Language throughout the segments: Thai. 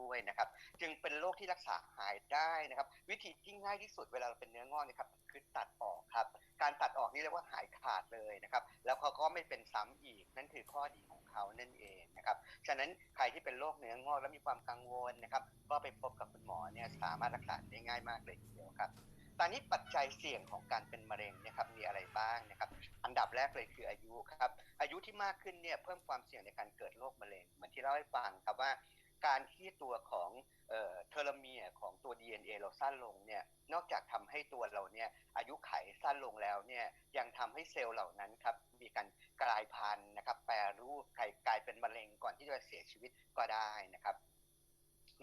ด้วยนะครับ จึงเป็นโรคที่รักษาหายได้นะครับ วิธีที่ง่ายที่สุดเวลาเราเป็นเนื้องอกนะครับคือตัดออกครับ การตัดออกนี่เรียกว่าหายขาดเลยนะครับ แล้วเขาก็ไม่เป็นซ้ำอีกนั่นคือข้อดีของเขานั่นเองนะครับ ฉะนั้นใครที่เป็นโรคเนื้องอกแล้วมีความกังวลนะครับ ก็ไปพบกับคุณหมอเนี่ยสามารถรักษาได้ง่ายมากเลยทีเดียวครับตอนนี้ปัจจัยเสี่ยงของการเป็นมะเร็งนะครับมีอะไรบ้างนะครับ อันดับแรกเลยคืออายุครับ อายุที่มากขึ้นเนี่ยเพิ่มความเสี่ยงในการเกิดโรคมะเร็ง เหมือนที่เล่าให้ฟังครับว่า การที่ตัวของเอ่อเทโลเมียร์ของตัว DNA เราสั้นลงเนี่ยนอกจากทำให้ตัวเราเนี่ยอายุไขสั้นลงแล้วเนี่ยยังทำให้เซลล์เหล่านั้นครับมีการกลายพันธุ์นะครับ แปรรูปกลายเป็นมะเร็งก่อนที่จะเสียชีวิตก็ได้นะครับ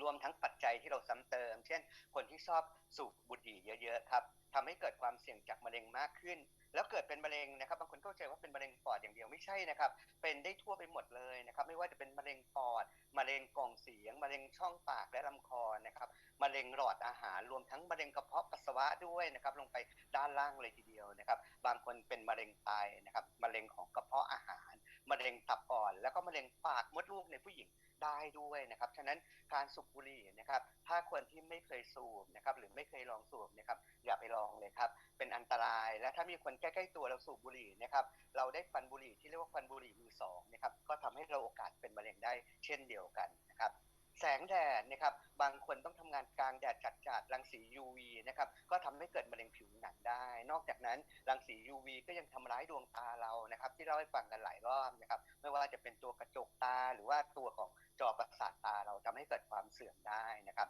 รวมทั้งปัจจัยที่เราซ้ำเติม เช่น คนที่ชอบสูบบุหรี่เยอะ ๆ ครับทำให้เกิดความเสี่ยงจากมะเร็งมากขึ้น แล้วเกิดเป็นมะเร็งนะครับบางคนเข้าใจว่าเป็นมะเร็งปอดอย่างเดียวไม่ใช่นะครับ เป็นได้ทั่วไปหมดเลยนะครับไม่ว่าจะเป็นมะเร็งปอดมะเร็งกล่องเสียงมะเร็งช่องปากและลำคอนะครับมะเร็งหลอดอาหารรวมทั้งมะเร็งกระเพาะปัสสาวะด้วยนะครับลงไปด้านล่างเลยทีเดียวนะครับ บางคนเป็นมะเร็งไตนะครับมะเร็งของกระเพาะอาหารมะเร็งตับอ่อน แล้วก็มะเร็งปากมดลูกในผู้หญิงได้ด้วยนะครับ ฉะนั้นการสูบบุหรี่นะครับ ถ้าคนที่ไม่เคยสูบนะครับหรือไม่เคยลองสูบนะครับอย่าไปลองเลยครับ เป็นอันตราย และถ้ามีคนใกล้ๆตัวเราสูบบุหรี่นะครับ เราได้ควันบุหรี่ที่เรียกว่าควันบุหรี่มือสองนะครับ ก็ทำให้เราโอกาสเป็นมะเร็งได้เช่นเดียวกันนะครับแสงแดดนะครับบางคนต้องทำงานกลางแดดจัดๆรังสี UV นะครับก็ทำให้เกิดมะเร็งผิวหนังได้ นอกจากนั้นรังสี UV ก็ยังทำร้ายดวงตาเรานะครับที่เราให้ฟังกันหลายรอบนะครับไม่ว่าจะเป็นตัวกระจกตาหรือว่าตัวของ จอประสาทตาเราทำให้เกิดความเสื่อมได้นะครับ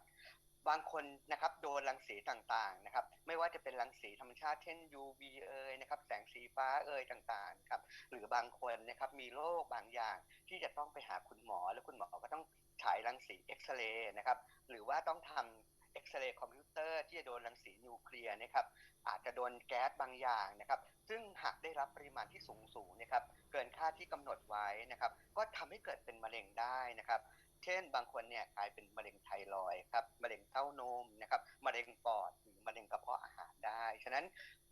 บางคนนะครับโดนรังสีต่างๆนะครับ ไม่ว่าจะเป็นรังสีธรรมชาติเช่น UV เอ่ยนะครับ แสงสีฟ้าเอ่ยต่างๆครับ หรือบางคนนะครับมีโรคบางอย่างที่จะต้องไปหาคุณหมอ แล้วคุณหมอก็ต้องฉายรังสีเอ็กซเรย์นะครับ หรือว่าต้องทำเอ็กซเรย์คอมพิวเตอร์ที่จะโดนรังสีนิวเคลียร์นะครับ อาจจะโดนแก๊สบางอย่างนะครับ ซึ่งหากได้รับปริมาณที่สูงสูงนะครับ เกินค่าที่กำหนดไว้นะครับ ก็ทำให้เกิดเป็นมะเร็งได้นะครับ เช่น บางคนเนี่ยกลายเป็นมะเร็งไทรอยครับมะเร็งเต้านมนะครับมะเร็งปอดหรือมะเร็งกระเพาะอาหารได้ ฉะนั้น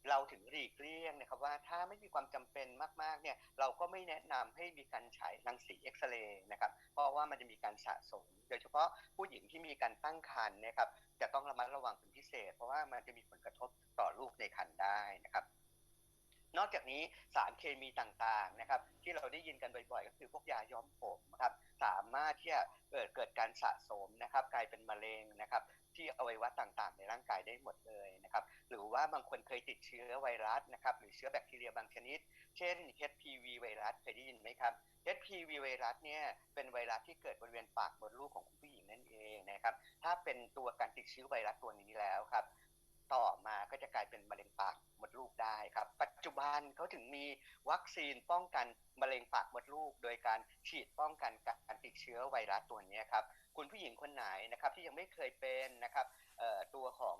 เราถึงหลีกเลี่ยงนะครับว่าถ้าไม่มีความจำเป็นมากๆเนี่ยเราก็ไม่แนะนำให้มีการฉายรังสีเอ็กซเรย์นะครับเพราะว่ามันจะมีการสะสม โดยเฉพาะผู้หญิงที่มีการตั้งครรภ์นะครับ จะต้องระมัดระวังเป็นพิเศษ เพราะว่ามันจะมีผลกระทบต่อลูกในครรภ์ได้นะครับนอกจากนี้สารเคมีต่างๆนะครับ ที่เราได้ยินกันบ่อยๆ ก็คือพวกยาย้อมผมครับสามารถที่จะเกิดเกิดการสะสมนะครับ กลายเป็นมะเร็งนะครับ ที่อวัยวะต่างๆ ในร่างกายได้หมดเลยนะครับ หรือว่าบางคนเคยติดเชื้อไวรัสนะครับ หรือเชื้อแบคทีเรียบางชนิด เช่น HPV ไวรัสเคยได้ยินไหมครับ HPV ไวรัสเนี่ยเป็นไวรัสที่เกิดบริเวณปากมดลูกของคุณผู้หญิง นั่นเองนะครับ ถ้าเป็นตัวการติดเชื้อไวรัสตัวนี้แล้วครับ ต่อมาก็จะกลายเป็นมะเร็งปากมดลูกได้ครับ ปัจจุบันเขาถึงมีวัคซีนป้องกันมะเร็งปากมดลูก โดยการฉีดป้องกันการติดเชื้อไวรัสตัวนี้ครับ คุณผู้หญิงคนไหนนะครับที่ยังไม่เคยเป็นนะครับตัวของ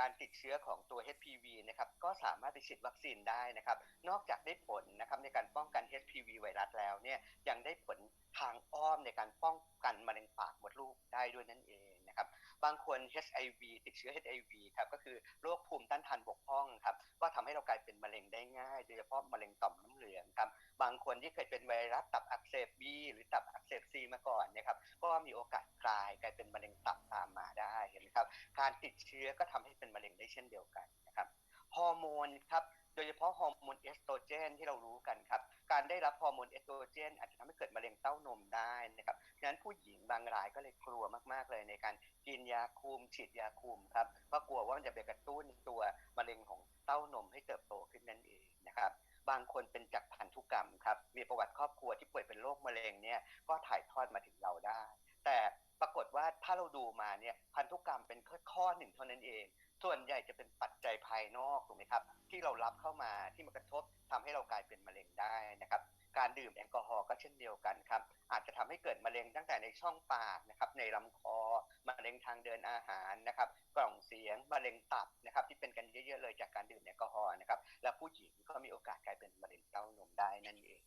การติดเชื้อของตัว HPV นะครับก็สามารถไปฉีดวัคซีนได้นะครับนอกจากได้ผลนะครับในการป้องกัน HPV ไวรัสแล้วเนี่ยยังได้ผลทางอ้อมในการป้องกันมะเร็งปากมดลูกได้ด้วยนั่นเองนะครับบางคน HIV ติดเชื้อ HIV ครับก็คือโรคภูมิต้านทานบกพร่องครับก็ทำให้เรากลายเป็นมะเร็งได้ง่ายโดยเฉพาะมะเร็งต่อมน้ำเหลืองครับบางคนที่เคยเป็นไวรัสตับอักเสบ B หรือตับอักเสบ C มาก่อนนะครับก็มีโอกาสกลายกลายเป็นมะเร็งตับตามมาได้เห็นไหมครับ การติดเชื้อก็ทำให้เป็นมะเร็งได้เช่นเดียวกันนะครับฮอร์โมนครับโดยเฉพาะฮอร์โมนเอสโตรเจนที่เรารู้กันครับการได้รับฮอร์โมนเอสโตรเจนอาจจะทำให้เกิดมะเร็งเต้านมได้นะครับฉะนั้นผู้หญิงบางรายก็เลยกลัวมากๆเลยในการกินยาคุมฉีดยาคุมครับเพราะกลัวว่ามันจะไปกระตุ้นตัวมะเร็งของเต้านมให้เติบโตขึ้นนั่นเองนะครับบางคนเป็นจากพันธุกรรมครับมีประวัติครอบครัวที่ป่วยเป็นโรคมะเร็งเนี่ยก็ถ่ายทอดมาถึงเราได้ แต่ ปรากฏว่าถ้าเราดูมาเนี่ยพันธุกรรมเป็นแค่ข้อหนึ่งเท่านั้นเอง ส่วนใหญ่จะเป็นปัจจัยภายนอกถูกไหมครับ ที่เรารับเข้ามาที่มากระทบทำให้เรากลายเป็นมะเร็งได้นะครับ การดื่มแอลกอฮอล์ก็เช่นเดียวกันครับ อาจจะทำให้เกิดมะเร็งตั้งแต่ในช่องปากนะครับในลำคอมะเร็งทางเดินอาหารนะครับ กล่องเสียงมะเร็งตับนะครับ ที่เป็นกันเยอะๆเลยจากการดื่มแอลกอฮอล์นะครับ และผู้หญิงก็มีโอกาสกลายเป็นมะเร็งเต้านมได้นั่นเอง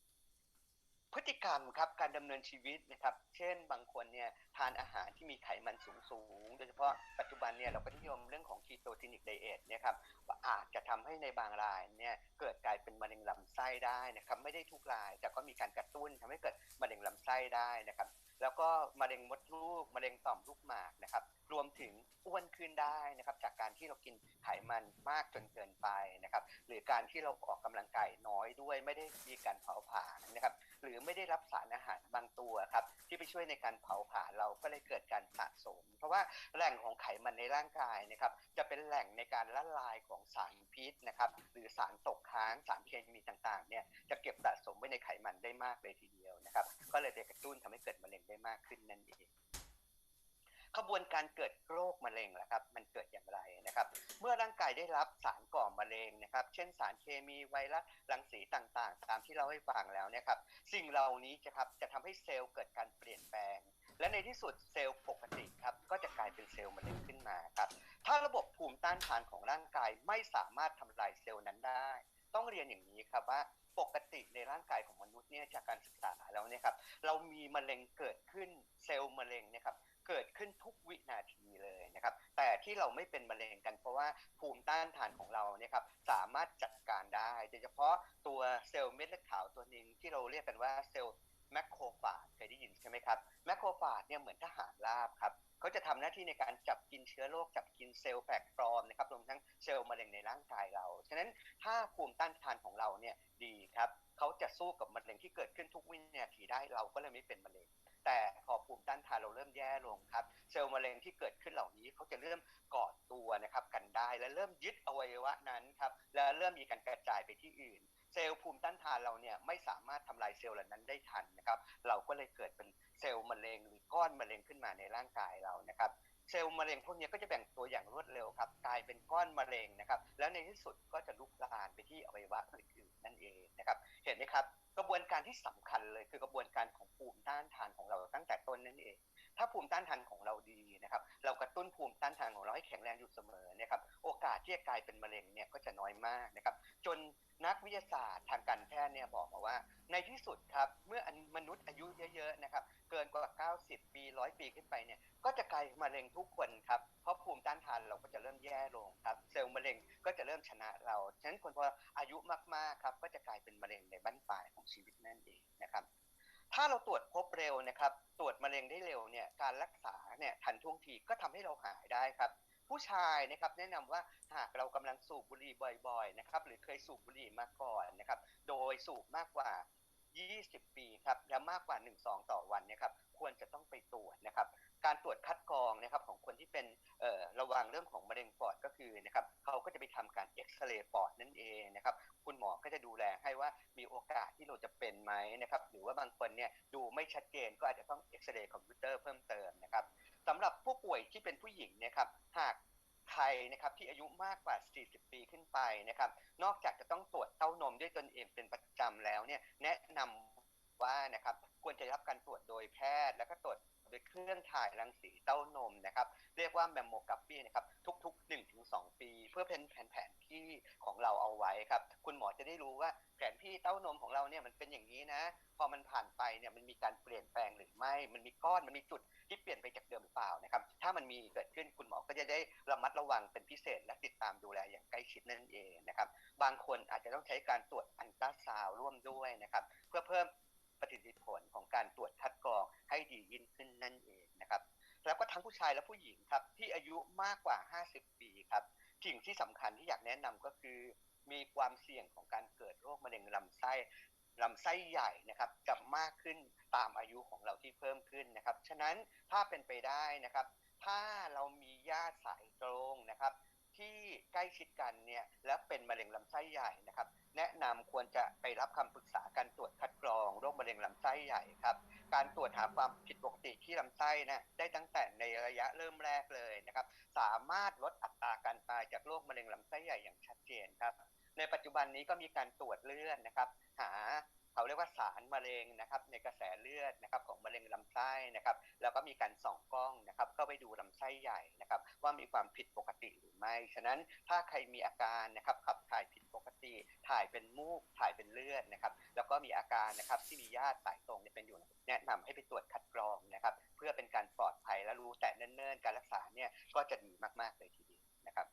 พฤติกรรมครับการดำเนินชีวิตนะครับ เช่นบางคนเนี่ยทานอาหารที่มีไขมันสูงสูงโดยเฉพาะปัจจุบันเนี่ยเราก็นิยมเรื่องของคีโตทินิกไดเอทเนี่ยครับว่าอาจจะทำให้ในบางรายเนี่ยเกิดกลายเป็นมะเร็งลำไส้ได้นะครับไม่ได้ทุกราย แต่ก็มีการกระตุ้นทำให้เกิดมะเร็งลำไส้ได้นะครับ แล้วก็มะเร็งมดลูกมะเร็งต่อมลูกหมากนะครับ รวมถึงอ้วนขึ้นได้นะครับ จากการที่เรากินไขมันมากจนเกินไปนะครับ หรือการที่เราออกกำลังกายน้อยด้วยไม่ได้มีการเผาผลาญนะครับ หรือไม่ได้รับสารอาหารบางตัวครับ ที่ไปช่วยในการเผาผลาญเราก็เลยเกิดการสะสม เพราะว่าแหล่งของไขมันในร่างกายนะครับ จะเป็นแหล่งในการละลายของสารพิษนะครับ หรือสารตกค้างสารเคมีต่างๆเนี่ยจะเก็บสะสมไว้ในไขมันได้มากเลยทีเดียวนะครับ ก็เลยไปกระตุ้นทำให้เกิดมะเร็งได้มากขึ้นนั่นเอง ขบวนการเกิดโรคมะเร็งล่ะครับมันเกิดอย่างไรนะครับ เมื่อร่างกายได้รับสารก่อมะเร็งนะครับ เช่นสารเคมีไวรัสรังสีต่างๆ ตามที่เราให้ฟังแล้วเนะครับ สิ่งเหล่านี้จะครับจะทำให้เซลล์เกิดการเปลี่ยนแปลง และในที่สุดเซลล์ปกติครับก็จะกลายเป็นเซลล์มะเร็งขึ้นมาครับถ้าระบบภูมิต้านทานของร่างกายไม่สามารถทำลายเซลล์นั้นได้ ต้องเรียนอย่างนี้ครับว่าปกติในร่างกายของมนุษย์เนี่ยจากการศึกษาแล้วเนี่ยครับเรามีมะเร็งเกิดขึ้นเซลล์มะเร็งเนะครับ เกิดขึ้นทุกวินาทีเลยนะครับ แต่ที่เราไม่เป็นมะเร็งกัน เพราะว่าภูมิต้านทานของเราเนี่ยครับสามารถจัดการได้ โดยเฉพาะตัวเซลล์เม็ดเลือดขาวตัวหนึ่งที่เราเรียกกันว่าเซลล์แมคโครฟาจเคยได้ยินใช่ไหมครับแมคโครฟาจเนี่ยเหมือนทหารราบครับเขาจะทำหน้าที่ในการจับกินเชื้อโรคจับกินเซลล์แปลกปลอมนะครับรวมทั้งเซลล์มะเร็งในร่างกายเรา ฉะนั้นถ้าภูมิต้านทานของเราเนี่ยดีครับเขาจะสู้กับมะเร็งที่เกิดขึ้นทุกวินาทีได้เราก็เลยไม่เป็นมะเร็ง แต่พอภูมิต้านทานเราเริ่มแย่ลงครับ เซลล์มะเร็งที่เกิดขึ้นเหล่านี้เขาจะเริ่มก่อตัวนะครับกันได้และเริ่มยึดอวัยวะนั้นครับและเริ่มมีการกระจายไปที่อื่น เซลล์ภูมิต้านทานเราเนี่ยไม่สามารถทำลายเซลล์เหล่านั้นได้ทันนะครับ เราก็เลยเกิดเป็นเซลล์มะเร็งหรือก้อนมะเร็งขึ้นมาในร่างกายเรานะครับ เซลล์มะเร็งพวกนี้ก็จะแบ่งตัวอย่างรวดเร็วครับกลายเป็นก้อนมะเร็งนะครับ แล้วในที่สุดก็จะลุกลามไปที่อวัยวะอื่นๆนั่นเองนะครับ เห็นไหมครับ กระบวนการที่สำคัญเลยคือกระบวนการของภูมิต้านทานของเราตั้งแต่ต้นนั่นเอง ถ้าภูมิต้านทานของเราดีนะครับเรากระตุ้นภูมิต้านทานของเราให้แข็งแรงอยู่เสมอนะครับโอกาสที่จะกลายเป็นมะเร็งเนี่ยก็จะน้อยมากนะครับจนนักวิทยาศาสตร์ทางการแพทย์เนี่ยบอกมาว่า ในที่สุดครับเมื่อมนุษย์อายุเยอะๆนะครับเกินกว่า 90 ปี 100 ปีขึ้นไปเนี่ยก็จะกลายเป็นมะเร็งทุกคนครับเพราะภูมิต้านทานเราก็จะเริ่มแย่ลงครับเซลล์มะเร็งก็จะเริ่มชนะเราฉะนั้นคนพออายุมากๆครับก็จะกลายเป็นมะเร็งในบั้นปลายของชีวิตนั่นเองนะครับ ถ้าเราตรวจพบเร็วนะครับ ตรวจมะเร็งได้เร็วเนี่ยการรักษาเนี่ยทันท่วงทีก็ทำให้เราหายได้ครับ ผู้ชายนะครับแนะนำว่าหากเรากำลังสูบบุหรี่บ่อย ๆ นะครับ หรือเคยสูบบุหรี่มาก่อนนะครับ โดยสูบมากกว่า 20 ปีครับและมากกว่า 1 2 ต่อวันเนะครับ ควรจะต้องไปตรวจนะครับ การตรวจคัดกรองนะครับของคนที่เป็นระวังเรื่องของมะเร็งปอดก็คือนะครับเขาก็จะไปทำการเอ็กซเรย์ปอดนั่นเองนะครับคุณหมอก็จะดูแลให้ว่ามีโอกาสที่เราจะเป็นไหมนะครับหรือว่าบางคนเนี่ยดูไม่ชัดเจนก็อาจจะต้องเอ็กซเรย์คอมพิวเตอร์เพิ่มเติมนะครับสำหรับผู้ป่วยที่เป็นผู้หญิงนะครับหากใครนะครับที่อายุมากกว่า 40 ปีขึ้นไปนะครับนอกจากจะต้องตรวจเต้านมด้วยตนเองเป็นประจำแล้วเนี่ยแนะนำว่านะครับควรจะรับการตรวจโดยแพทย์ แล้วก็ตรวจ โดยเครื่องถ่ายรังสีเต้านมนะครับ เรียกว่าแมมโมกราฟีนะครับ ทุก ๆ 1-2 ปี เพื่อเป็นแผนแผนที่ของเราเอาไว้ครับ คุณหมอจะได้รู้ว่าแผนที่เต้านมของเราเนี่ยมันเป็นอย่างนี้นะ พอมันผ่านไปเนี่ยมันมีการเปลี่ยนแปลงหรือไม่ มันมีก้อนมันมีจุดที่เปลี่ยนไปจากเดิมหรือเปล่านะครับ ถ้ามันมีเกิดขึ้นคุณหมอก็จะได้ระมัดระวังเป็นพิเศษ และติดตามดูแลอย่างใกล้ชิดนั่นเองนะครับ บางคนอาจจะต้องใช้การตรวจอันตราซาวร่วมด้วยนะครับ เพื่อเพิ่ม ประสิทธิผลของการตรวจคัดกรองให้ดียิ่งขึ้นนั่นเองนะครับ แล้วก็ทั้งผู้ชายและผู้หญิงครับที่อายุมากกว่า 50 ปีครับสิ่งที่สำคัญที่อยากแนะนำก็คือ มีความเสี่ยงของการเกิดโรคมะเร็งลำไส้ลำไส้ใหญ่นะครับจะมากขึ้นตามอายุของเราที่เพิ่มขึ้นนะครับ ฉะนั้นถ้าเป็นไปได้นะครับ ถ้าเรามีญาติสายตรงนะครับ ที่ใกล้ชิดกันเนี่ยแล้วเป็นมะเร็งลำไส้ใหญ่นะครับ แนะนำควรจะไปรับคำปรึกษาการตรวจคัดกรองโรคมะเร็งลำไส้ใหญ่ครับ การตรวจหาความผิดปกติที่ลำไส้นะได้ตั้งแต่ในระยะเริ่มแรกเลยนะครับ สามารถลดอัตราการตายจากโรคมะเร็งลำไส้ใหญ่อย่างชัดเจนครับ ในปัจจุบันนี้ก็มีการตรวจเลือดนะครับ หา เขาเรียกว่าสารมะเร็งนะครับในกระแสเลือดนะครับของมะเร็งลำไส้นะครับแล้วก็มีการส่องกล้องนะครับเข้าไปดูลำไส้ใหญ่นะครับว่ามีความผิดปกติหรือไม่ ฉะนั้นถ้าใครมีอาการนะครับขับถ่ายผิดปกติ ถ่ายเป็นมูกถ่ายเป็นเลือดนะครับแล้วก็มีอาการนะครับที่มีญาติสายตรงเนี่ยเป็นอยู่แนะนำให้ไปตรวจคัดกรองนะครับเพื่อเป็นการปลอดภัยและรู้แต่เนิ่นๆ การรักษาเนี่ยก็จะดีมากๆเลยทีเดียวนะครับ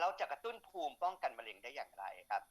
เราจะกระตุ้นภูมิป้องกันมะเร็งได้อย่างไรครับ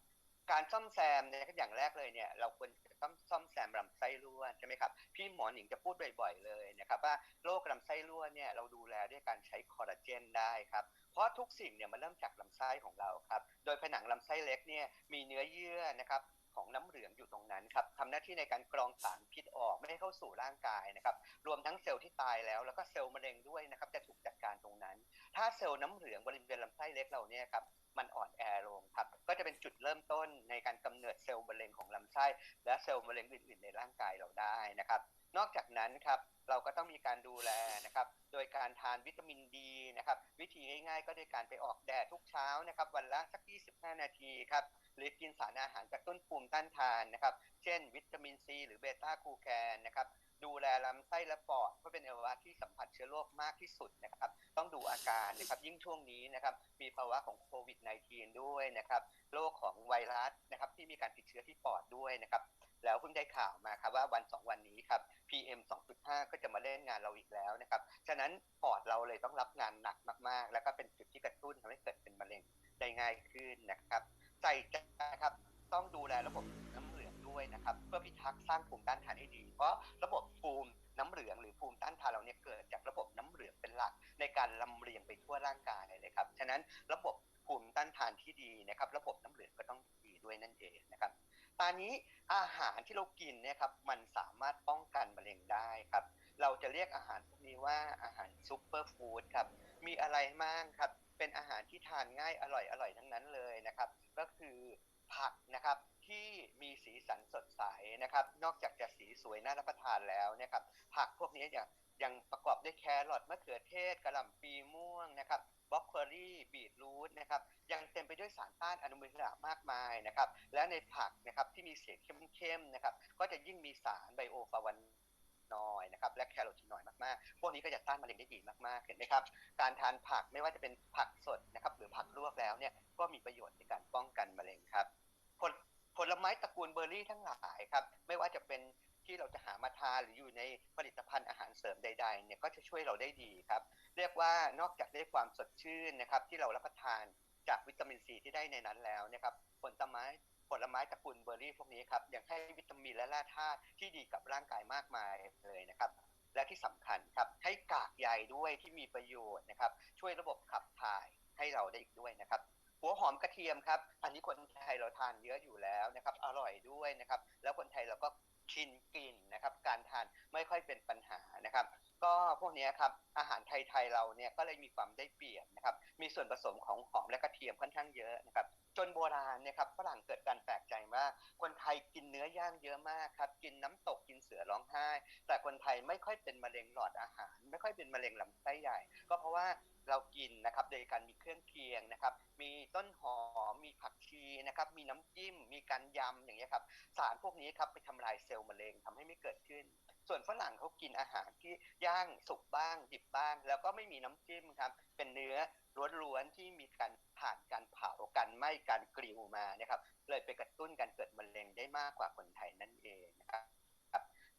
การซ่อมแซมเนี่ยอย่างแรกเลยเนี่ยเราควรต้องซ่อมแซมลำไส้รั่วใช่ไหมครับพี่หมอหนิงจะพูดบ่อย ๆ เลยนะครับว่าโรคลำไส้รั่วเนี่ยเราดูแลด้วยการใช้คอลลาเจนได้ครับเพราะทุกสิ่งเนี่ยมันเริ่มจากลำไส้ของเราครับโดยผนังลำไส้เล็กเนี่ยมีเนื้อเยื่อนะครับของน้ำเหลืองอยู่ตรงนั้นครับทำหน้าที่ในการกรองสารพิษออกไม่ให้เข้าสู่ร่างกายนะครับรวมทั้งเซลล์ที่ตายแล้วแล้วก็เซลล์มะเร็งด้วยนะครับจะถูกจัดการตรงนั้น ถ้าเซลล์น้ำเหลืองบริเวณลำไส้เล็กเราเนี่ยครับ มันอ่อนแอลงครับ ก็จะเป็นจุดเริ่มต้นในการกำเนิดเซลล์มะเร็งของลำไส้ และเซลล์มะเร็งอื่น ๆ ในร่างกายเราได้นะครับ นอกจากนั้นครับเราก็ต้องมีการดูแลนะครับ โดยการทานวิตามินดีนะครับ วิธีง่ายๆ ก็โดยการไปออกแดดทุกเช้านะครับ วันละสัก 25 นาทีครับ หรือกินสารอาหารกระตุ้นภูมิต้านทานนะครับ เช่น วิตามินซีหรือเบต้าคูแคนนะครับ ดูแลลำไส้และปอดเพราะเป็นอวัยวะที่สัมผัสเชื้อโรคมากที่สุดนะครับ ต้องดูอาการนะครับยิ่งช่วงนี้นะครับมีภาวะของโควิด -19 ด้วยนะครับโรคของไวรัสนะครับที่มีการติดเชื้อที่ปอดด้วยนะครับแล้วเพิ่งได้ข่าวมาครับว่าวันสองวันนี้ครับ PM 2.5 ก็จะมาเล่นงานเราอีกแล้วนะครับฉะนั้นปอดเราเลยต้องรับงานหนักมากๆ แล้วก็เป็นจุดที่กระตุ้นทำให้เกิดเป็นมะเร็งได้ง่ายขึ้นนะครับ ใส่ใจครับต้องดูแลระบบน้ำ ด้วยนะครับเพื่อพิทักษ์สร้างภูมิต้านทานให้ดี เพราะระบบภูมิน้ำเหลืองหรือภูมิต้านทานเราเนี่ยเกิดจากระบบน้ำเหลืองเป็นหลักในการลำเลียงไปทั่วร่างกายเลยครับฉะนั้นระบบภูมิต้านทานที่ดีนะครับระบบน้ำเหลืองก็ต้องดีด้วยนั่นเองนะครับตอนนี้อาหารที่เรากินเนี่ยครับมันสามารถป้องกันมะเร็งได้ครับเราจะเรียกอาหารพวกนี้ว่าอาหารซูเปอร์ฟู้ดครับมีอะไรบ้างครับเป็นอาหารที่ทานง่ายอร่อยอร่อยทั้งนั้นเลยนะครับ ก็คือ ผักนะครับที่มีสีสันสดใสนะครับ นอกจากจะสีสวยน่ารับประทานแล้วนะครับ ผักพวกนี้ยังยังประกอบด้วยแครอทมะเขือเทศกระหล่ำปีม่วงนะครับบล็อกโคลี่บีทรูทนะครับยังเต็มไปด้วยสารต้านอนุมูลอิสระมากมายนะครับ และในผักนะครับที่มีเสีเข้มๆนะครับ ก็จะยิ่งมีสารไบโอฟลาวน นอยด์นะครับและแคโรทีนอยด์มากๆ พวกนี้ก็จะต้านมะเร็งได้ดีมากๆ เห็นไหมครับ การทานผักไม่ว่าจะเป็นผักสดนะครับหรือผักลวกแล้วเนี่ยก็มีประโยชน์ในการป้องกันมะเร็งครับผลผลไม้ตระกูลเบอร์รี่ทั้งหลายครับไม่ว่าจะเป็นที่เราจะหามาทานหรืออยู่ในผลิตภัณฑ์อาหารเสริมใดๆเนี่ยก็จะช่วยเราได้ดีครับ เรียกว่านอกจากได้ความสดชื่นนะครับที่เรารับประทานจากวิตามินซีที่ได้ในนั้นแล้วนะครับผลไม้ ผลไม้ตระกูลเบอร์รี่พวกนี้ครับยังให้วิตามินและแร่ธาตุที่ดีกับร่างกายมากมายเลยนะครับและที่สำคัญครับให้กากใยด้วยที่มีประโยชน์นะครับช่วยระบบขับถ่ายให้เราได้อีกด้วยนะครับหัวหอมกระเทียมครับอันนี้คนไทยเราทานเยอะอยู่แล้วนะครับอร่อยด้วยนะครับแล้วคนไทยเราก็ชินกินนะครับการทานไม่ค่อยเป็นปัญหานะครับ ก็พวกนี้ครับอาหารไทยๆเราเนี่ยก็เลยมีความได้เปรียบนะครับมีส่วนผสมของหอมและกระเทียมค่อนข้างเยอะนะครับจนโบราณเนี่ยครับฝรั่งเกิดการแปลกใจว่าคนไทยกินเนื้อย่างเยอะมากครับกินน้ำตกกินเสือร้องไห้ แต่คนไทยไม่ค่อยเป็นมะเร็งหลอดอาหาร ไม่ค่อยเป็นมะเร็งลำไส้ใหญ่ ก็เพราะว่าเรากินนะครับโดยการมีเครื่องเคียงนะครับ มีต้นหอม มีผักชีนะครับ มีน้ำจิ้ม มีการยำอย่างเงี้ยครับ สารพวกนี้ครับไปทำลายเซลล์มะเร็งทำให้ไม่เกิดขึ้น ส่วนฝรั่งเขากินอาหารที่ย่างสุกบ้าง ดิบบ้าง แล้วก็ไม่มีน้ำจิ้มครับ เป็นเนื้อล้วนๆที่มีการผ่านการเผาการไหม้การกริวมานะครับเลยไปกระตุ้นการเกิดมะเร็งได้มากกว่าคนไทยนั่นเองนะครับ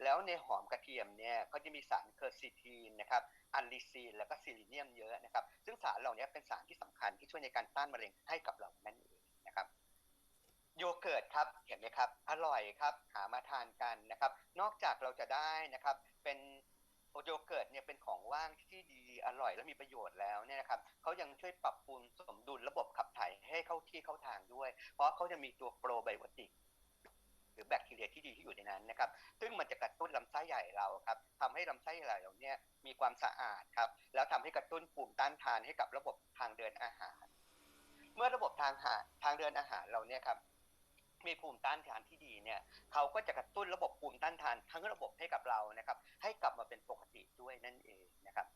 แล้วในหอมกระเทียมเนี่ยก็จะมีสารเคอร์ซิทีนนะครับอันลิซีนแล้วก็ซิลิเนียมเยอะนะครับ ซึ่งสารเหล่านี้เป็นสารที่สำคัญที่ช่วยในการต้านมะเร็งให้กับเรานั่นเอง โยเกิร์ตครับเห็นไหมครับ อร่อยครับหามาทานกันนะครับ นอกจากเราจะได้นะครับ เป็นโยเกิร์ตเนี่ยเป็นของว่างที่ดีอร่อยและมีประโยชน์แล้วเนี่ยนะครับเขายังช่วยปรับปรุงสมดุลระบบขับถ่ายให้เข้าที่เข้าทางด้วย เพราะเขาจะมีตัวโปรไบโอติกหรือแบคทีเรียที่ดีที่อยู่ในนั้นนะครับ ซึ่งมันจะกระตุ้นลำไส้ใหญ่เราครับทำให้ลำไส้ใหญ่เราเนี่ยมีความสะอาดครับ แล้วทำให้กระตุ้นภูมิต้านทานให้กับระบบทางเดินอาหาร เมื่อระบบทางหาทางเดินอาหารเราเนี่ยครับ มีภูมิต้านทานที่ดีเนี่ยเขาก็จะกระตุ้นระบบภูมิต้านทานทั้งระบบให้กับเรานะครับ ให้กลับมาเป็นปกติด้วยนั่นเองนะครับ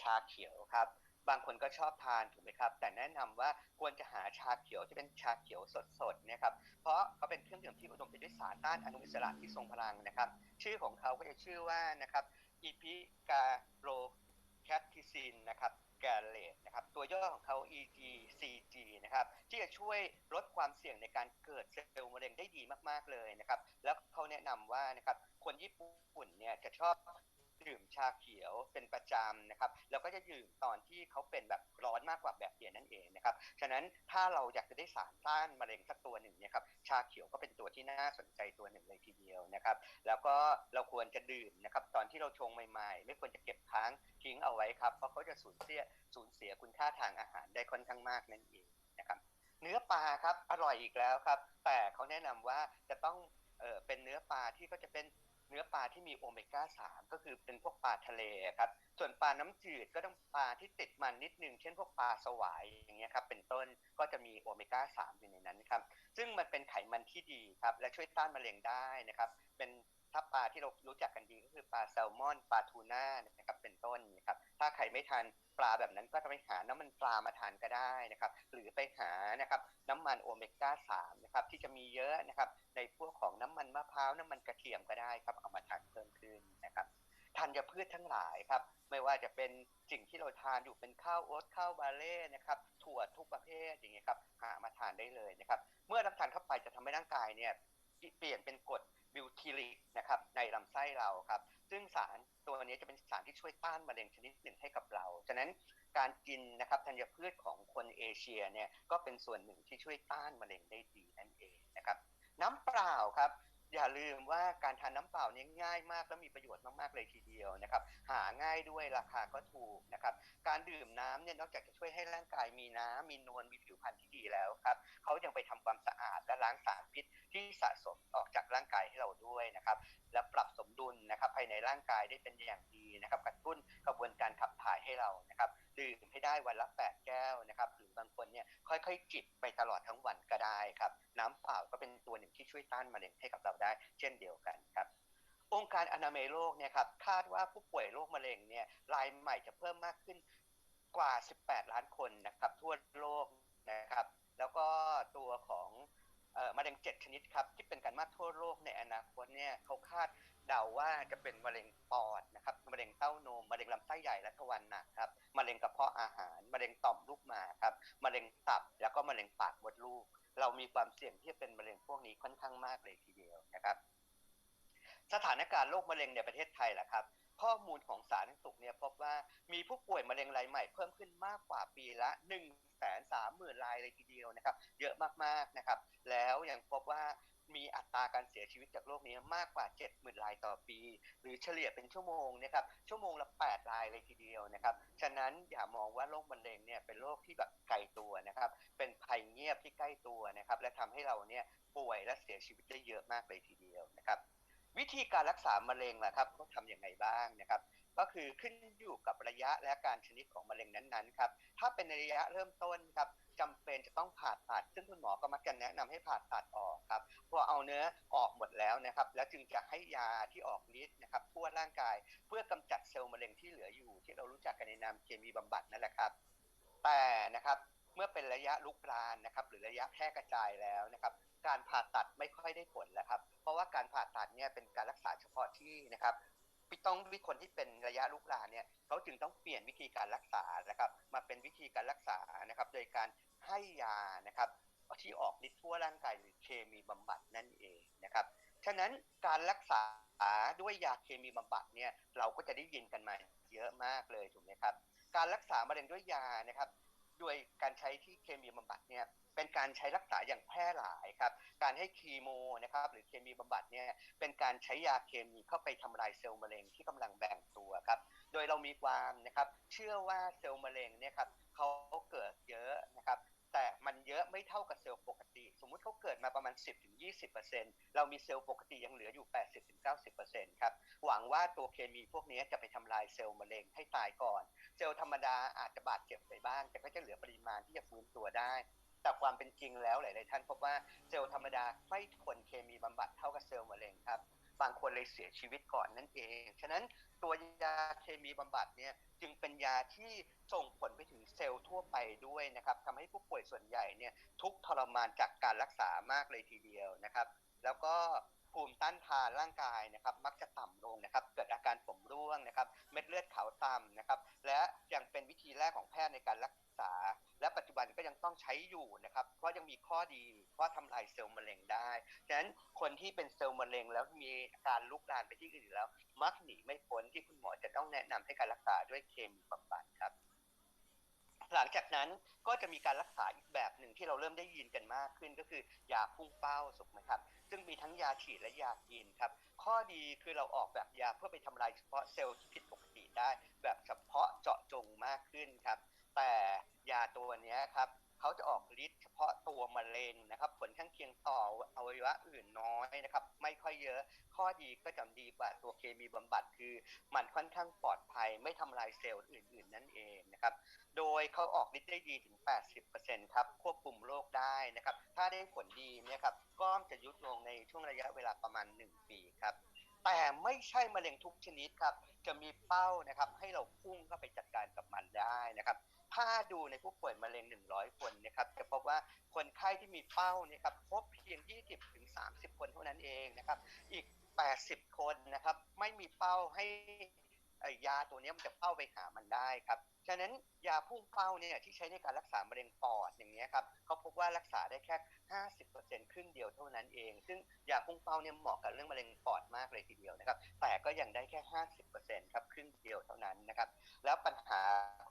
ชาเขียวครับ บางคนก็ชอบทานถูกไหมครับ แต่แนะนำว่าควรจะหาชาเขียวที่เป็นชาเขียวสดๆนะครับ เพราะเขาเป็นเครื่องดื่มที่อุดมไปด้วยสารต้านอนุมูลอิสระที่ทรงพลังนะครับ ชื่อของเขาก็จะชื่อว่านะครับอีพิกาโรแคททิซินนะครับ แกเลตนะครับตัวย่อของเขา EGCG นะครับที่จะช่วยลดความเสี่ยงในการเกิดเซลล์มะเร็งได้ดีมากๆเลยนะครับแล้วเขาแนะนำว่านะครับคนญี่ปุ่นเนี่ยจะชอบ ดื่มชาเขียวเป็นประจำนะครับแล้วก็จะดื่มตอนที่เขาเป็นแบบร้อนมากกว่าแบบเย็นนั่นเองนะครับฉะนั้นถ้าเราอยากจะได้สารต้านมะเร็งสักตัวหนึ่งเนี่ยครับชาเขียวก็เป็นตัวที่น่าสนใจตัวหนึ่งเลยทีเดียวนะครับ แล้วก็เราควรจะดื่มนะครับตอนที่เราชงใหม่ๆ ไม่ควรจะเก็บค้างทิ้งเอาไว้ครับเพราะเขาจะสูญเสียสูญเสียคุณค่าทางอาหารได้ค่อนข้างมากนั่นเองนะครับ เนื้อปลาครับอร่อยอีกแล้วครับ แต่เขาแนะนำว่าจะต้องเออเป็นเนื้อปลาที่ก็จะเป็น เนื้อปลาที่มีโอเมก้า 3 ก็คือเป็นพวกปลาทะเลครับ ส่วนปลาน้ำจืดก็ต้องปลาที่ติดมันนิดนึง เช่นพวกปลาสวายอย่างเงี้ยครับ เป็นต้นก็จะมีโอเมก้า 3 อยู่ในนั้นครับ ซึ่งมันเป็นไขมันที่ดีครับ และช่วยต้านมะเร็งได้นะครับ เป็นถ้าปลาที่เรารู้จักกันดีก็คือปลาแซลมอน ปลาทูน่านะครับ เป็นต้นนะครับ ถ้าใครไม่ทานปลาแบบนั้นก็จะไปหาน้ำมันปลามาทานก็ได้นะครับ หรือไปหานะครับน้ำมันโอเมก้า3นะครับที่จะมีเยอะนะครับในพวกของน้ำมันมะพร้าวน้ำมันกระเทียมก็ได้ครับเอามาทานเพิ่มขึ้นนะครับธัญพืชทั้งหลายครับไม่ว่าจะเป็นสิ่งที่เราทานอยู่เป็นข้าวโอ๊ตข้าวบาเล่นะครับถั่วทุกประเภทอย่างเงี้ยครับหามาทานได้เลยนะครับเมื่อรับทานเข้าไปจะทำให้ร่างกายเนี่ยเปลี่ยนเป็นกรดบิวทิลิกนะครับในลำไส้เราครับ ซึ่งสารตัวนี้จะเป็นสารที่ช่วยต้านมะเร็งชนิดหนึ่งให้กับเรา ฉะนั้นการกินนะครับธัญพืชของคนเอเชียเนี่ยก็เป็นส่วนหนึ่งที่ช่วยต้านมะเร็งได้ดีนั่นเองนะครับ น้ำเปล่าครับ อย่าลืมว่าการทานน้ำเปล่านี่ง่ายมากและมีประโยชน์มาก ๆ เลยทีเดียวนะครับ หาง่ายด้วยราคาก็ถูกนะครับ การดื่มน้ำเนี่ยนอกจากจะช่วยให้ร่างกายมีน้ำมีนวลมีผิวพรรณที่ดีแล้วครับเขายังไปทำความสะอาดและล้างสารพิษที่สะสมออกจากร่างกายให้เราด้วยนะครับ และปรับสมดุลนะครับภายในร่างกายได้เป็นอย่างดีนะครับกระตุ้นกระบวนการขับ ถ่ายให้เรานะครับดื่มให้ได้วันละ 8 แก้วนะครับหรือบางคนเนี่ยค่อยๆจิบไปตลอดทั้งวันก็ได้ครับน้ำเปล่าก็เป็นตัวหนึ่งที่ช่วยต้านมะเร็งให้กับเราได้ เช่นเดียวกันครับองค์การอนามัยโลกเนี่ยครับคาดว่าผู้ป่วยโรคมะเร็งเนี่ยรายใหม่จะเพิ่มมากขึ้นกว่า 18 ล้านคนนะครับทั่วโลกนะครับ แล้วก็ตัวของออมะเร็ง 7 ชนิดครับที่เป็นการมากทั่วโลกในอนาคตเนี่ยเขาคาด เดาว่าจะเป็นมะเร็งปอดนะครับมะเร็งเต้านมมะเร็งลำไส้ใหญ่และทวารหนักครับมะเร็งกระเพาะอาหารมะเร็งต่อมลูกหมากครับมะเร็งตับแล้วก็มะเร็งปากมดลูก เรามีความเสี่ยงที่จะเป็นมะเร็งพวกนี้ค่อนข้างมากเลยทีเดียวนะครับ สถานการณ์โรคมะเร็งในประเทศไทยล่ะครับข้อมูลของสาธารณสุขเนี่ยพบว่ามีผู้ป่วยมะเร็งรายใหม่เพิ่มขึ้นมากกว่าปีละ1นึ่งแสนสามหมื่นรายเลยทีเดียวนะครับ เยอะมากๆนะครับ แล้วยังพบว่า มีอัตราการเสียชีวิตจากโรคนี้มากกว่า 70,000รายต่อปี หรือเฉลี่ยเป็นชั่วโมงนะครับชั่วโมงละ 8 รายเลยทีเดียวนะครับฉะนั้นอย่ามองว่าโรคมะเร็งเนี่ยเป็นโรคที่แบบไกลตัวนะครับเป็นภัยเงียบที่ใกล้ตัวนะครับและทำให้เราเนี่ยป่วยและเสียชีวิตได้เยอะมากเลยทีเดียวนะครับวิธีการรักษามะเร็งล่ะครับเขาทำอย่างไรบ้างนะครับ ก็คือขึ้นอยู่กับระยะและการชนิดของมะเร็งนั้นๆครับถ้าเป็นในระยะเริ่มต้นครับจำเป็นจะต้องผ่าตัด ซึ่งคุณหมอก็มักจะแนะนำให้ผ่าตัดออกครับพอเอาเนื้อออกหมดแล้วนะครับ แล้วจึงจะให้ยาที่ออกฤทธิ์นะครับทั่วร่างกาย เพื่อกำจัดเซลล์มะเร็งที่เหลืออยู่ ที่เรารู้จักกันในนามเคมีบำบัดนั่นแหละครับ แต่นะครับเมื่อเป็นระยะลุกลานนะครับหรือระยะแพร่กระจายแล้วนะครับการผ่าตัดไม่ค่อยได้ผลแล้วครับ เพราะว่าการผ่าตัดเนี่ยเป็นการรักษาเฉพาะที่นะครับ ต้องวิคนที่เป็นระยะลุกลามเนี่ยเขาจึงต้องเปลี่ยนวิธีการรักษานะครับ มาเป็นวิธีการรักษานะครับ โดยการให้ยานะครับที่ออกฤทธิ์ทั่วร่างกายหรือเคมีบำบัดนั่นเองนะครับฉะนั้นการรักษาด้วยยาเคมีบำบัดเนี่ยเราก็จะได้ยินกันมาเยอะมากเลยถูกไหมครับ การรักษามะเร็งด้วยยานะครับ โดยการใช้ที่เคมีบำบัดเนี่ยเป็นการใช้รักษาอย่างแพร่หลายครับ การให้คีโมนะครับหรือเคมีบำบัดเนี่ยเป็นการใช้ยาเคมีเข้าไปทำลายเซลล์มะเร็งที่กำลังแบ่งตัวครับ โดยเรามีความนะครับเชื่อว่าเซลล์มะเร็งเนี่ยครับเขาเกิดเยอะนะครับ เยอะไม่เท่ากับเซลล์ปกติ สมมุติเขาเกิดมาประมาณ 10-20%เรามีเซลล์ปกติยังเหลืออยู่ 80-90%ครับ หวังว่าตัวเคมีพวกนี้จะไปทำลายเซลล์มะเร็งให้ตายก่อน เซลล์ธรรมดาอาจจะบาดเจ็บไปบ้าง แต่ก็จะเหลือปริมาณที่จะฟื้นตัวได้ แต่ความเป็นจริงแล้วหลาย ๆ ท่านพบว่าเซลล์ธรรมดาไม่ทนเคมีบำบัดเท่ากับเซลล์มะเร็งครับ บางคนเลยเสียชีวิตก่อนนั่นเอง ฉะนั้นตัวยาเคมีบำบัดเนี่ยจึงเป็นยาที่ส่งผลไปถึงเซลล์ทั่วไปด้วยนะครับทำให้ผู้ป่วยส่วนใหญ่เนี่ยทุกทรมานจากการรักษามากเลยทีเดียวนะครับ แล้วก็ภูมิต้านทานร่างกายนะครับ มักจะต่ำลงนะครับ เกิดอาการผมร่วงนะครับ เม็ดเลือดขาวต่ำนะครับ และยังเป็นวิธีแรกของแพทย์ในการรักษา และปัจจุบันก็ยังต้องใช้อยู่นะครับ เพราะยังมีข้อดีเพราะทำลายเซลล์มะเร็งได้ ที่เป็นเซลล์มะเร็งแล้วมีการลุกลามไปที่อื่นแล้ว มักหนีไม่พ้นที่คุณหมอจะต้องแนะนำให้การรักษาด้วยเคมีบำบัดครับ หลังจากนั้นก็จะมีการรักษาอีกแบบหนึ่งที่เราเริ่มได้ยินกันมากขึ้นก็คือยาพุ่งเป้าสุกไหมครับ ซึ่งมีทั้งยาฉีดและยากินครับ ข้อดีคือเราออกแบบยาเพื่อไปทำลายเฉพาะเซลล์ที่ผิดปกติได้ แบบเฉพาะเจาะจงมากขึ้นครับ แต่ยาตัวนี้ครับ เขาจะออกฤทธิ์เฉพาะตัวมะเร็งนะครับ ผลข้างเคียงต่ออวัยวะอื่นน้อยนะครับ ไม่ค่อยเยอะ ข้อดีก็จะดีกว่าตัวเคมีบำบัดคือ มันค่อนข้างปลอดภัย ไม่ทำลายเซลล์อื่น ๆ นั่นเองนะครับ โดยเขาออกฤทธิ์ได้ดีถึง 80%ครับ ควบคุมโรคได้นะครับ ถ้าได้ผลดีเนี่ยครับ ก็จะยุดลงในช่วงระยะเวลาประมาณ 1 ปีครับแต่ไม่ใช่มะเร็งทุกชนิดครับ จะมีเป้านะครับให้เราพุ่งเข้าไปจัดการกับมันได้นะครับ ถ้าดูในผู้ป่วยมะเร็ง 100 คนนะครับจะพบว่าคนไข้ที่มีเป้าเนี่ยครับพบเพียง 20ถึง30 คนเท่านั้นเองนะครับ อีก 80 คนนะครับ ไม่มีเป้าให้ยาตัวนี้มันจะเป้าไปหามันได้ครับฉะนั้นยาพุ่งเป้าเนี่ยที่ใช้ในการรักษามะเร็งปอดอย่างเงี้ยครับเขาพบว่ารักษาได้แค่ 50%ครึ่งเดียวเท่านั้นเอง ซึ่งยาพุ่งเป้าเนี่ยเหมาะกับเรื่องมะเร็งปอดมากเลยทีเดียวนะครับ แต่ก็ยังได้แค่ 50%ครับครึ่งเดียวเท่านั้นนะครับ แล้วปัญหา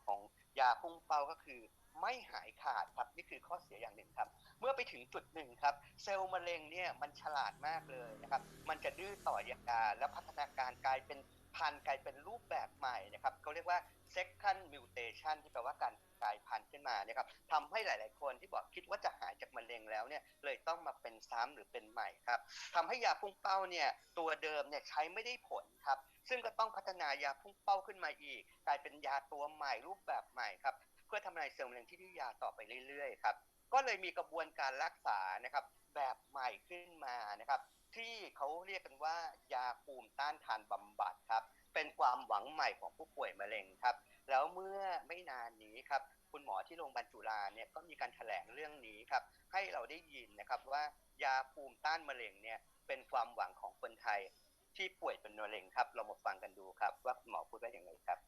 ของ อย่าพุ่งเป้าก็คือไม่หายขาดครับนี่คือข้อเสียอย่างหนึ่งครับ เมื่อไปถึงจุดหนึ่งครับ เซลล์มะเร็งเนี่ยมันฉลาดมากเลยนะครับ มันจะดื้อต่อยาแล้วพัฒนาการกลายเป็น พันธุ์กลายเป็นรูปแบบใหม่นะครับเขาเรียกว่า second mutation ที่แปลว่าการกลายพันธุ์ขึ้นมานะครับทำให้หลาย ๆ คนที่บอกคิดว่าจะหายจากมะเร็งแล้วเนี่ยเลยต้องมาเป็นซ้ำหรือเป็นใหม่ครับทำให้ยาพุ่งเป้าเนี่ยตัวเดิมเนี่ยใช้ไม่ได้ผลครับซึ่งก็ต้องพัฒนายาพุ่งเป้าขึ้นมาอีก กลายเป็นยาตัวใหม่รูปแบบใหม่ครับเพื่อทำลายเซลล์มะเร็งที่ดื้อยาต่อไปเรื่อย ๆ ครับก็เลยมีกระบวนการรักษานะครับแบบใหม่ขึ้นมานะครับ ที่เขาเรียกกันว่ายาภูมิต้านทานบำบัดครับ เป็นความหวังใหม่ของผู้ป่วยมะเร็งครับ แล้วเมื่อไม่นานนี้ครับคุณหมอที่โรงพยาบาลจุฬาเนี่ยก็มีการแถลงเรื่องนี้ครับ ให้เราได้ยินนะครับว่ายาภูมิต้านมะเร็งเนี่ยเป็นความหวังของคนไทยที่ป่วยเป็นมะเร็งครับ เรามาฟังกันดูครับ ว่าหมอพูดว่าอย่างไรครับ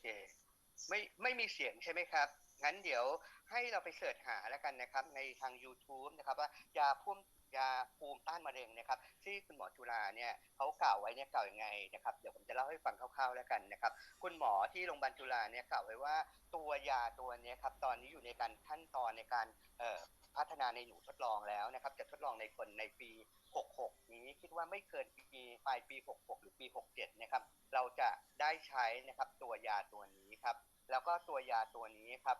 เค ไม่ไม่มีเสียงใช่ไหมครับ งั้นเดี๋ยวให้เราไปเสิร์ชหาแล้วกันนะครับ ในทาง YouTube นะครับ ว่ายาพุ่มยาภูมิต้านมะเร็งนะครับ ที่คุณหมอจุฬาเนี่ยเขากล่าวไว้เนี่ยกล่าวยังไงนะครับเดี๋ยวผมจะเล่าให้ฟังคร่าวๆแล้วกันนะครับ คุณหมอที่โรงพยาบาลจุฬาเนี่ยกล่าวไว้ว่า ตัวยาตัวเนี้ยครับตอนนี้อยู่ในการขั้นตอนในการเอ่อ พัฒนาในหนูทดลองแล้วนะครับ จะทดลองในคนในปี 66 นี้คิดว่าไม่เกินปีปลายปี 66 หรือปี 67 นะครับ เราจะได้ใช้นะครับตัวยาตัวนี้ครับ แล้วก็ตัวยาตัวนี้ครับ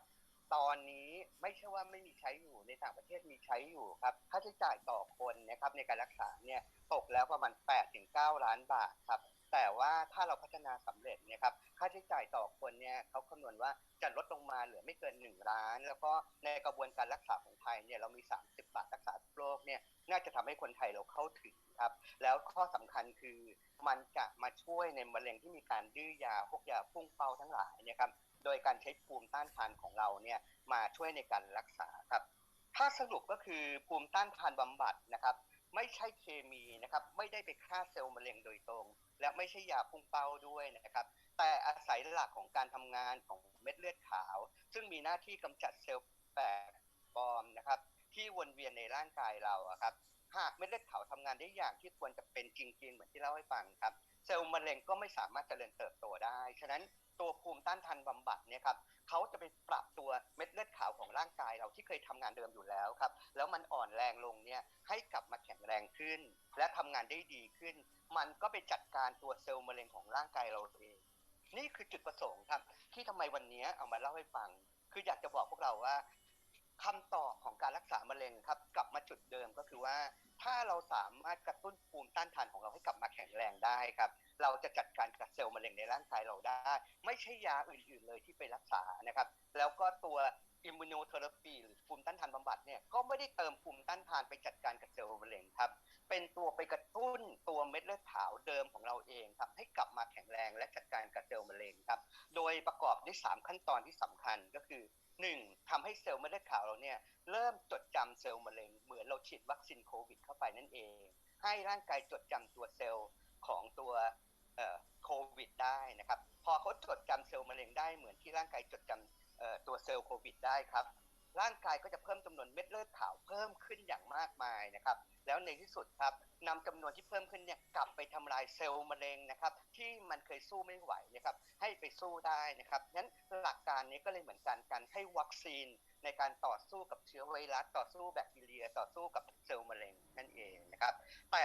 ตอนนี้ไม่ใช่ว่าไม่มีใช้อยู่ในต่างประเทศมีใช้อยู่ครับ ค่าใช้จ่ายต่อคนนะครับในการรักษาเนี่ยตกแล้วประมาณ8ถึง9ล้านบาทครับ แต่ว่าถ้าเราพัฒนาสำเร็จเนี่ยครับค่าใช้จ่ายต่อคนเนี่ยเขาคำนวณว่าจะลดลงมาเหลือไม่เกิน 1 ล้าน แล้วก็ในกระบวนการรักษาของไทยเนี่ยเรามี 30 บาทรักษาโรคเนี่ยน่าจะทำให้คนไทยเราเข้าถึงครับแล้วข้อสำคัญคือมันจะมาช่วยในมะเร็งที่มีการดื้อยาพวกยาพุ่งเป้าทั้งหลายเนะครับ โดยการใช้ภูมิต้านทานของเราเนี่ยมาช่วยในการรักษาครับ ถ้าสรุปก็คือภูมิต้านทานบำบัดนะครับ ไม่ใช่เคมีนะครับ ไม่ได้ไปฆ่าเซลล์มะเร็งโดยตรง และไม่ใช่ยาพุ่งเป้าด้วยนะครับ แต่อาศัยหลักของการทำงานของเม็ดเลือดขาว ซึ่งมีหน้าที่กำจัดเซลล์แปลกปลอมนะครับ ที่วนเวียนในร่างกายเราครับหากเม็ดเลือดขาวทำงานได้อย่างที่ควรจะเป็นจริงๆ เหมือนที่เล่าให้ฟังครับ เซลล์มะเร็งก็ไม่สามารถเจริญเติบโตได้ ฉะนั้น ตัวภูมิต้านทานบำบัดเนี่ยครับเขาจะไปปรับตัวเม็ดเลือดขาวของร่างกายเราที่เคยทำงานเดิมอยู่แล้วครับ แล้วมันอ่อนแรงลงเนี่ยให้กลับมาแข็งแรงขึ้น และทำงานได้ดีขึ้น มันก็ไปจัดการตัวเซลล์มะเร็งของร่างกายเราเอง นี่คือจุดประสงค์ครับ ที่ทำไมวันนี้เอามาเล่าให้ฟัง คืออยากจะบอกพวกเราว่าคำตอบของการรักษามะเร็งครับ กลับมาจุดเดิมก็คือว่า ถ้าเราสามารถกระตุ้นภูมิต้านทานของเราให้กลับมาแข็งแรงได้ครับ เราจะจัดการกับเซลล์มะเร็งในร่างกายเราได้ ไม่ใช่ยาอื่นๆเลยที่ไปรักษานะครับ แล้วก็ตัวอิมมูโนเทอราปีหรือภูมิต้านทานบำบัดเนี่ยก็ไม่ได้เติมภูมิต้านทานไปจัดการกับเซลล์มะเร็งครับ เป็นตัวไปกระตุ้นตัวเม็ดเลือดขาวเดิมของเราเองครับให้กลับมาแข็งแรงและจัดการกับเซลล์มะเร็งครับ โดยประกอบด้วย 3 ขั้นตอนที่สำคัญก็คือ หนึ่งทำให้เซลล์เม็ดเลือดขาวเราเนี่ยเริ่มจดจำเซลล์มะเร็งเหมือนเราฉีดวัคซีนโควิดเข้าไปนั่นเอง ให้ร่างกายจดจำตัวเซลล์ของตัวโควิดได้นะครับ พอเขาจดจำเซลล์มะเร็งได้เหมือนที่ร่างกายจดจำตัวเซลล์โควิดได้ครับ ร่างกายก็จะเพิ่มจำนวนเม็ดเลือดขาวเพิ่มขึ้นอย่างมากมายนะครับ แล้วในที่สุดครับนำจำนวนที่เพิ่มขึ้นเนี่ยกลับไปทำลายเซลล์มะเร็งนะครับ ที่มันเคยสู้ไม่ไหวนะครับ ให้ไปสู้ได้นะครับนั้นหลักการนี้ก็เลยเหมือนกันการให้วัคซีนในการต่อสู้กับเชื้อไวรัสต่อสู้แบคทีเรีย ต่อสู้กับเซลล์มะเร็งนั่นเองนะครับ แต่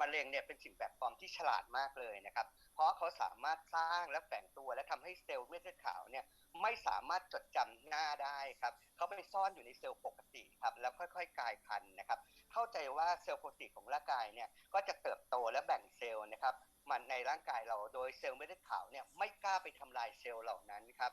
มะเร็งเนี่ยเป็นสิ่งแปลกปลอมที่ฉลาดมากเลยนะครับ เพราะเขาสามารถสร้างและแฝงตัว และทำให้เซลล์เม็ดเลือดขาวเนี่ยไม่สามารถจดจำหน้าได้ครับเขาไปซ่อนอยู่ในเซลล์ปกติครับแล้วค่อยๆกลายพันธุ์นะครับ เข้าใจว่าเซลล์ปกติของร่างกายเนี่ยก็จะเติบโตและแบ่งเซลล์นะครับมันในร่างกายเราโดยเซลล์เม็ดเลือดขาวเนี่ยไม่กล้าไปทำลายเซลล์เหล่านั้นครับ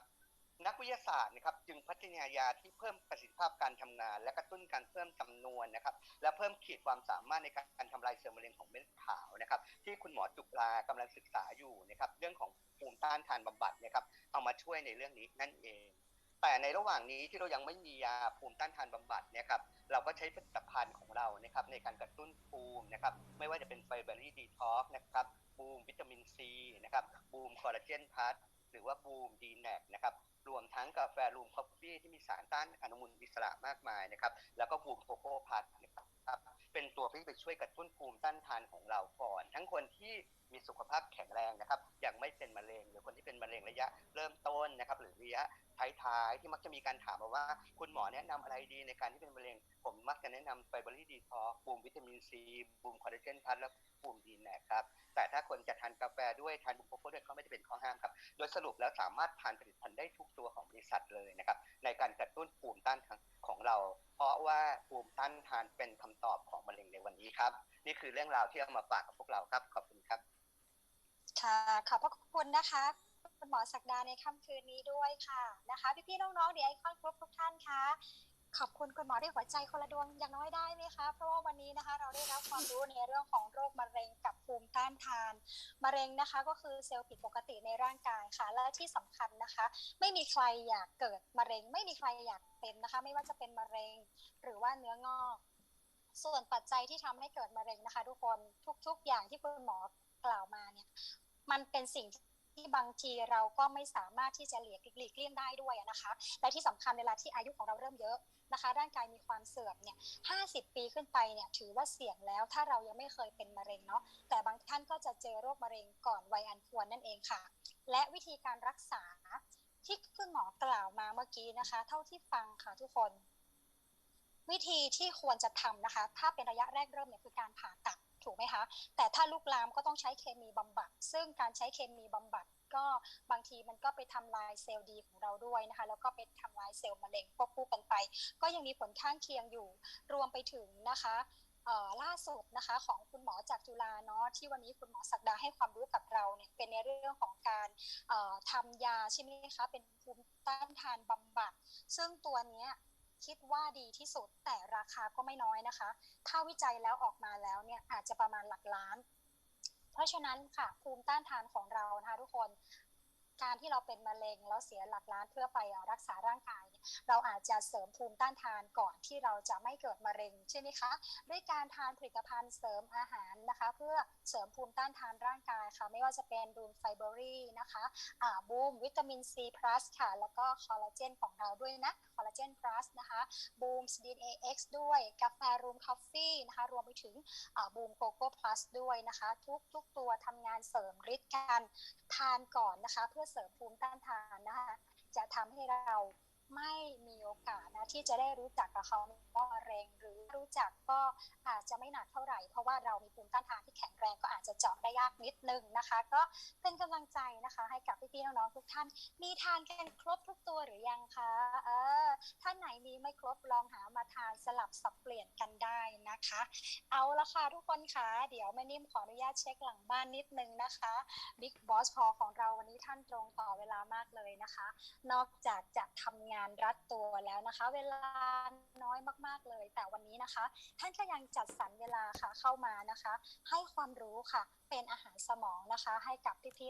นักวิทยาศาสตร์นะครับจึงพัฒนายาที่เพิ่มประสิทธิภาพการทำงาน และกระตุ้นการเพิ่มจำนวนนะครับและเพิ่มขีดความสามารถในการทำลายเซลล์มะเร็งของเม็ดขาวนะครับที่คุณหมอจุฬากำลังศึกษาอยู่นะครับเรื่องของภูมิต้านทานบำบัดนะครับเอามาช่วยในเรื่องนี้นั่นเอง แต่ในระหว่างนี้ที่เรายังไม่มียาภูมิต้านทานบำบัดนี่ยครับเราก็ใช้ผลิตภัณฑ์ของเรานะครับในการกระตุ้นภูมินะครับไม่ว่าจะเป็นไฟเบอรี่ดีท็อกนะครับบูมวิตามินซีนะครับบูมคอลลาเจนพัท หรือว่าบูมดีแนกนะครับรวมทั้งกาแฟรูมคอฟฟี่ที่มีสารต้านอนุมูลอิสระมากมายนะครับแล้วก็บูมโกโก้พัทนะครับเป็นตัวที่ไปช่วยกระตุ้นภูมิต้านทานของเราก่อน ทั้งคนที่ มีสุขภาพแข็งแรงนะครับยังไม่เป็นมะเร็งหรือคนที่เป็นมะเร็งระยะเริ่มต้นนะครับหรือระยะท้ายๆที่มักจะมีการถามมาว่า คุณหมอแนะนำอะไรดีในการที่เป็นมะเร็ง ผมมักจะแนะนำไฟเบอรี่ดีทอบูมวิตามินซีบูมคอลลาเจนพัทและบูมดีแนครับแต่ถ้าคนจะทานกาแฟด้วยทานบุกโกโก้ด้วยก็ไม่ได้เป็นข้อห้ามครับโดยสรุปแล้วสามารถทานผลิตภัณฑ์ได้ทุกตัวของบริษัทเลยนะครับในการกระตุ้นภูมิต้านทานของเรา เพราะว่าภูมิต้านทานเป็นคำตอบของมะเร็งในวันนี้ครับนี่คือเรื่องราวที่เอามาฝากกับพวกเราครับขอบคุณครับ ค่ะ ขอบพระคุณนะคะคุณหมอศักดาในค่ำคืนนี้ด้วยค่ะนะคะ พี่ๆน้องๆเดี๋ยวไอคอนกรุ๊ปทุกท่านคะขอบคุณคุณหมอด้วยหัวใจคนละดวงอย่างน้อยได้ไหมคะเพราะว่าวันนี้นะคะ เราได้รับความรู้ในเรื่องของโรคมะเร็งกับภูมิต้านทาน มะเร็งนะคะก็คือเซลล์ผิดปกติในร่างกายค่ะ และที่สำคัญนะคะ ไม่มีใครอยากเกิดมะเร็ง ไม่มีใครอยากเป็นนะคะ ไม่ว่าจะเป็นมะเร็ง หรือว่าเนื้องอก ส่วนปัจจัยที่ทำให้เกิดมะเร็งนะคะ ทุกคนทุก ๆ อย่างที่คุณหมอกล่าวมาเนี่ย มันเป็นสิ่งที่บางทีเราก็ไม่สามารถที่จะหลีกหลีกเลี่ยงได้ด้วยนะคะ และที่สำคัญเวลาที่อายุของเราเริ่มเยอะนะคะ ร่างกายมีความเสื่อมเนี่ยห้ปีขึ้นไปเนี่ยถือว่าเสี่ยงแล้ว ถ้าเรายังไม่เคยเป็นมะเร็งเนาะ แต่บางท่านก็จะเจอโรคมะเร็งก่อนวัยอันควรนั่นเองค่ะ และวิธีการรักษาที่คุณหมอกล่าวมาเมื่อกี้นะคะ เท่าที่ฟังค่ะทุกคน วิธีที่ควรจะทำนะคะ ถ้าเป็นระยะแรกเริ่มเนี่ยคือการผ่าตัด ถูกไหมคะ แต่ถ้าลุกลามก็ต้องใช้เคมีบำบัด ซึ่งการใช้เคมีบำบัดก็บางทีมันก็ไปทำลายเซลล์ดีของเราด้วยนะคะ แล้วก็ไปทำลายเซลล์มะเร็งควบคู่กันไป ก็ยังมีผลข้างเคียงอยู่ รวมไปถึงนะคะล่าสุดนะคะของคุณหมอจากจุฬาเนาะที่วันนี้คุณหมอศักดาให้ความรู้กับเราเนี่ยเป็นในเรื่องของการทำยาใช่ไหมคะเป็นภูมิต้านทานบำบัด ซึ่งตัวเนี้ย คิดว่าดีที่สุดแต่ราคาก็ไม่น้อยนะคะ ถ้าวิจัยแล้วออกมาแล้วเนี่ยอาจจะประมาณหลักล้าน เพราะฉะนั้นค่ะภูมิต้านทานของเรานะคะทุกคน การที่เราเป็นมะเร็งแล้วเสียหลักล้านเพื่อไปรักษาร่างกายเราอาจจะเสริมภูมิต้านทานก่อนที่เราจะไม่เกิดมะเร็งใช่ไหมคะด้วยการทานผลิตภัณฑ์เสริมอาหารนะคะ เพื่อเสริมภูมิต้านทานร่างกายค่ะ ไม่ว่าจะเป็นบูมไฟเบอรี่นะคะอ่าบูมวิตามินซีพลัสค่ะ แล้วก็คอลลาเจนของเราด้วยนะคอลลาเจนพลัสนะคะบูมดีเอ็กซ์ด้วยกาแฟรูมคอฟฟี่นะคะรวมไปถึงบูมโกโก้พลัสด้วยนะคะ ทุกทุกตัวทำงานเสริมฤทธิ์กันทานก่อนนะคะ เพื่อเสริมภูมิต้านทานนะคะจะทำให้เรา ไม่มีโอกาสนะที่จะได้รู้จักกับเขาว่ามะเร็งหรือรู้จักก็อาจจะไม่หนักเท่าไหร่ เพราะว่าเรามีภูมิต้านทานที่แข็งแรงก็อาจจะเจาะได้ยากนิดนึงนะคะ ก็เป็นกำลังใจนะคะ ให้กับพี่ๆน้องๆทุกท่าน มีทานกันครบทุกตัวหรือยังคะเออท่านไหนมีไม่ครบลองหามาทานสลับสับเปลี่ยนกันได้นะคะ เอาละค่ะทุกคนคะเดี๋ยวแม่นิ่มขออนุญาตเช็คหลังบ้านนิดนึงนะคะบิ๊กบอสพอของเราวันนี้ท่านตรงต่อเวลามากเลยนะคะ นอกจากจะทำงานานรัดตัวแล้วนะคะ เวลาน้อยมาก ๆเลย แต่วันนี้นะคะ ท่านก็ยังจัดสรรเวลาค่ะเข้ามานะคะ ให้ความรู้ค่ะ เป็นอาหารสมองนะคะ ให้กับพี่ๆ